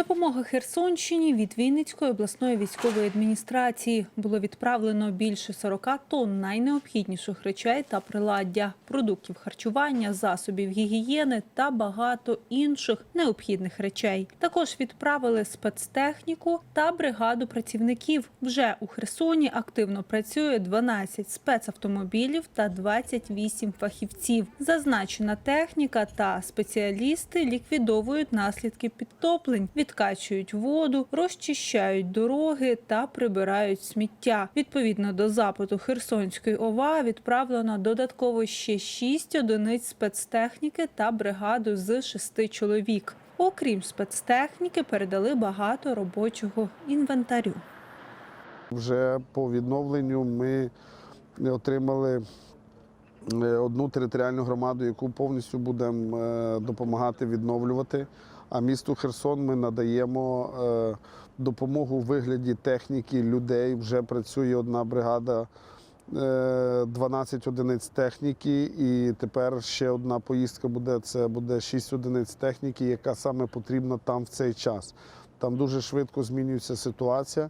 Допомога Херсонщині від Вінницької обласної військової адміністрації було відправлено більше 40 тонн найнеобхідніших речей та приладдя, продуктів харчування, засобів гігієни та багато інших необхідних речей. Також відправили спецтехніку та бригаду працівників. Вже у Херсоні активно працює 12 спецавтомобілів та 28 фахівців. Зазначена техніка та спеціалісти ліквідовують наслідки підтоплень, відкачують воду, розчищають дороги та прибирають сміття. Відповідно до запиту Херсонської ОВА відправлено додатково ще 6 одиниць спецтехніки та бригаду з 6 чоловік. Окрім спецтехніки, передали багато робочого інвентарю. Вже по відновленню ми отримали одну територіальну громаду, яку повністю будемо е, допомагати відновлювати. А місту Херсон ми надаємо е, допомогу у вигляді техніки, людей. Вже працює одна бригада, е, 12 одиниць техніки, і тепер ще одна поїздка буде. Це буде 6 одиниць техніки, яка саме потрібна там в цей час. Там дуже швидко змінюється ситуація.